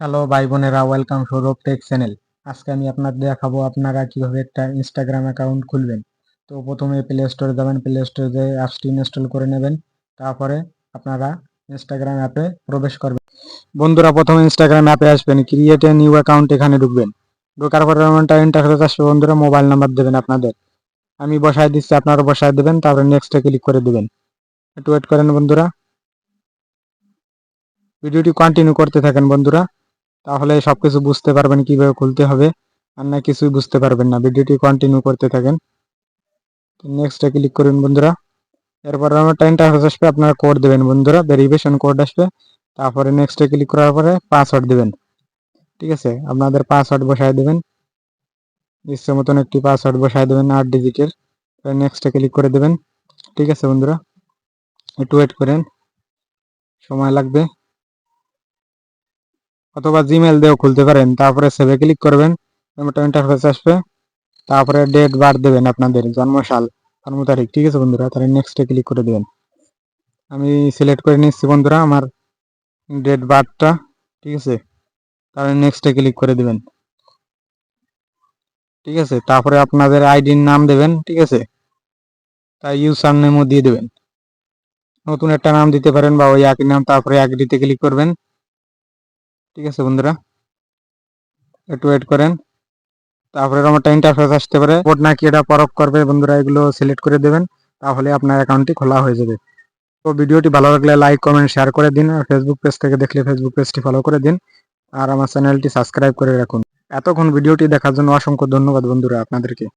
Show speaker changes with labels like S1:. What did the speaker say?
S1: Hello ভাই বোনেরা welcome Sourav take channel আজকে আমি আপনাদের দেখাবো আপনারা কীভাবে একটা ইনস্টাগ্রাম অ্যাকাউন্ট খুলবেন। তো প্রথমে প্লে স্টোরে যাবেন প্লে স্টোরে যেয়ে অ্যাপসটি ইনস্টল করে নেবেন। তারপরে আপনারা ইনস্টাগ্রাম অ্যাপে প্রবেশ করবেন। বন্ধুরা, প্রথমে ইনস্টাগ্রাম অ্যাপে আসবেন ক্রিয়েট এ নিউ অ্যাকাউন্ট এখানে ঢুকবেন। ঢোকার পরে এমনটা ইন্টারফেস আসবে, বন্ধুরা মোবাইল নাম্বার দেবেন আপনাদের। আমি বসায় দিচ্ছি, আপনারা বসায় দেবেন, তারপরে নেক্সটে ক্লিক করে দেবেন। একটু ওয়েট করেন বন্ধুরা। ভিডিওটি কন্টিনিউ করতে থাকেন বন্ধুরা। তাহলে সবকিছু বুঝতে পারবেন কীভাবে খুলতে হবে। আর না, কিছুই বুঝতে পারবেন না। ভিডিওটি কন্টিনিউ করতে থাকেন। নেক্সটে ক্লিক করুন বন্ধুরা। এরপর আমার ইন্টারফেস আসবে, আপনারা কোড দেবেন বন্ধুরা। ভেরিফিকেশন কোড আসবে। তারপরে নেক্সটে ক্লিক করার পরে পাসওয়ার্ড দেবেন। ঠিক আছে? আপনাদের পাসওয়ার্ড বসায় দেবেন। ইচ্ছে মতন একটি পাসওয়ার্ড বসায় দেবেন আট ডিজিটের নেক্সটে ক্লিক করে দেবেন। ঠিক আছে বন্ধুরা? একটু ওয়েট করেন। সময় লাগবে। অথবা জিমেল দিয়েও খুলতে পারেন। তারপরে সেভে ক্লিক করবেন এমন ইন্টারফেস আসবে। তারপরে ডেট বার দেবেন আপনাদের, জন্মসাল, জন্ম তারিখ, ঠিক আছে বন্ধুরা? তাহলে নেক্সটে ক্লিক করে দেবেন। আমি সিলেক্ট করে নিচ্ছি বন্ধুরা আমার ডেট বার্থটা ঠিক আছে? তাহলে নেক্সটে ক্লিক করে দেবেন। ঠিক আছে? তারপরে আপনাদের আইডির নাম দেবেন, ঠিক আছে? তাই ইউজার নেমও দিয়ে দেবেন। নতুন একটা নাম দিতে পারেন বা ওই একই নাম তারপরে একডিতে ক্লিক করবেন। ঠিক আছে বন্ধুরা, একটু ওয়েট করেন। তারপরে আমারটা ইন্টারফেস আসতে পারে। কোড নাকি এটা পরখ করবে, বন্ধুরা এগুলো সিলেক্ট করে দেবেন, তাহলে আপনার অ্যাকাউন্টটি খোলা হয়ে যাবে। তো ভিডিওটি ভালো লাগলে লাইক কমেন্ট শেয়ার করে দিন, আর ফেসবুক পেজ থেকে দেখলে ফেসবুক পেজটি ফলো করে দিন, আর আমার চ্যানেলটি সাবস্ক্রাইব করে রাখুন। এতক্ষণ ভিডিওটি দেখার জন্য অসংখ্য ধন্যবাদ বন্ধুরা আপনাদেরকে।